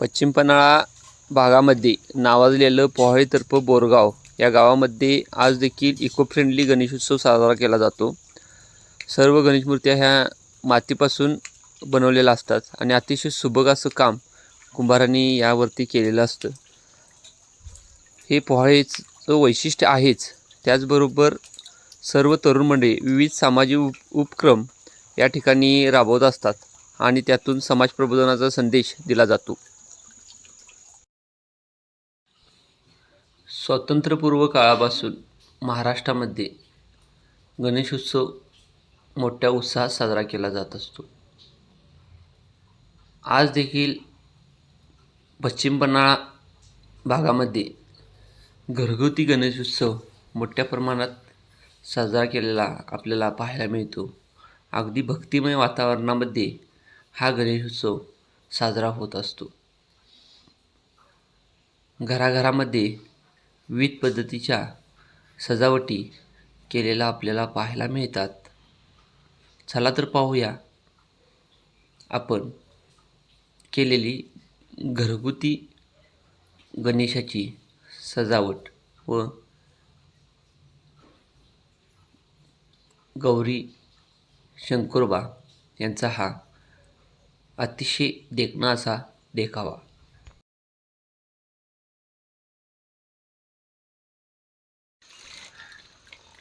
पश्चिम पन्हाळा भागामध्ये नावाजलेलं पोहाळीतर्फ बोरगाव या गावामध्ये आज देखील इको फ्रेंडली गणेशोत्सव साजरा केला जातो. सर्व गणेश मूर्त्या ह्या मातीपासून बनवलेल्या असतात आणि अतिशय सुबक असं काम कुंभारांनी यावरती केलेलं असतं. हे पोहाळीचं वैशिष्ट्य आहेच. त्याचबरोबर सर्व तरुण मंडळी विविध सामाजिक उप उपक्रम या ठिकाणी राबवत असतात आणि त्यातून समाज प्रबोधनाचा संदेश दिला जातो. स्वातंत्र्यपूर्व काळापासून महाराष्ट्रामध्ये गणेशोत्सव मोठ्या उत्साहात साजरा केला जात असतो. आज देखील पश्चिम पन्हाळा भागामध्ये घरगुती गणेशोत्सव मोठ्या प्रमाणात साजरा केलेला आपल्याला पाहायला मिळतो. अगदी भक्तिमय वातावरणामध्ये हा गणेशोत्सव साजरा होत असतो. घराघरामध्ये विविध पद्धतीच्या सजावटी केलेला आपल्याला पाहायला मिळतात. चला तर पाहूया. आपण केलेली घरगुती गणेशाची सजावट व गौरी शंकुरबा यांचा हा अतिशय देखणा असा देखावा.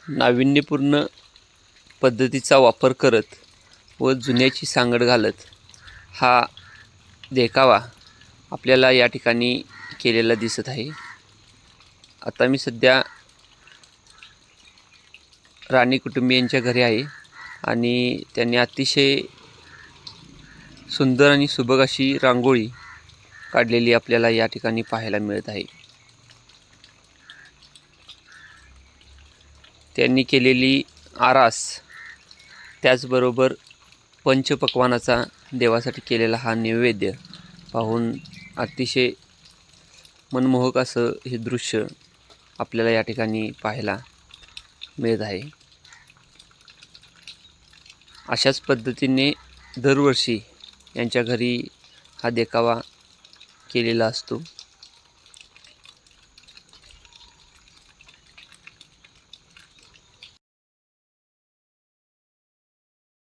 नाविन्यपूर्ण पद्धतीचा वापर करत व जुन्याची सांगड घालत हा देखावा आपल्याला या ठिकाणी केलेला दिसत आहे. आता मी सध्या राणी कुटुंबियांच्या घरी आहे आणि त्यांनी अतिशय सुंदर आणि सुबक अशी रांगोळी काढलेली आपल्याला या ठिकाणी पाहायला मिळत आहे. त्यांनी केलेली आरास त्याचबरोबर पंचपक्वानाचा देवासाठी केलेला हा नैवेद्य पाहून अतिशय मनमोहक असं हे दृश्य आपल्याला या ठिकाणी पाहायला मिळत आहे. अशाच पद्धतीने दरवर्षी यांच्या घरी हा देखावा केलेला असतो.